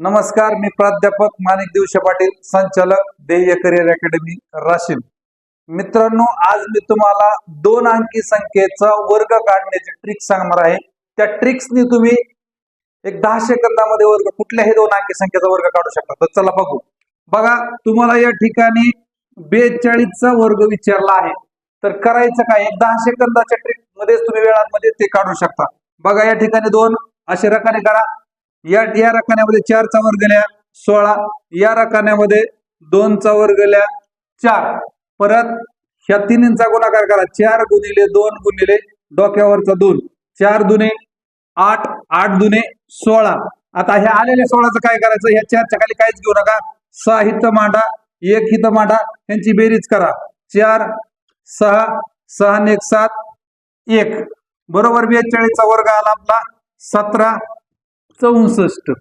नमस्कार मी प्राध्यापक माणिक दिवशे पाटील संचालक ध्येय करिअर अकॅडमी राशीन मित्रांनो आज मी तुम्हाला दोन अंकी संख्येचा वर्ग काढण्याची ट्रिक सांगणार आहे. त्या ट्रिक्सनी तुम्ही एक दहा सेकंदामध्ये वर्ग कुठल्याही दोन अंकी संख्येचा वर्ग काढू शकता. तर चला बघू. बघा तुम्हाला या ठिकाणी बेचाळीसचा वर्ग विचारला आहे. तर करायचं काय? एक दहा सेकंदाच्या ट्रिक मध्येच तुम्ही वेळामध्ये ते काढू शकता. बघा या ठिकाणी दोन. असे रकाने करा. या या रकान्यामध्ये चार वर्ग सोळा. या रकान्यामध्ये दोनचा वर्ग लिहा चार. परत ह्या तिन्हींचा गुणाकार करा. चार गुणिले दोन गुणिले डोक्यावरचा दोन चार दुने आठ आठ दुने सोळा. आता ह्या आलेल्या सोळाचं काय करायचं? ह्या चारच्या खाली काहीच घेऊ नका. सहा हित मांडा एक हित मांडा यांची बेरीज करा. चार सहा सहा एक सात एक. बरोबर बेचाळीसचा वर्ग आला आपला. सतरा sound system.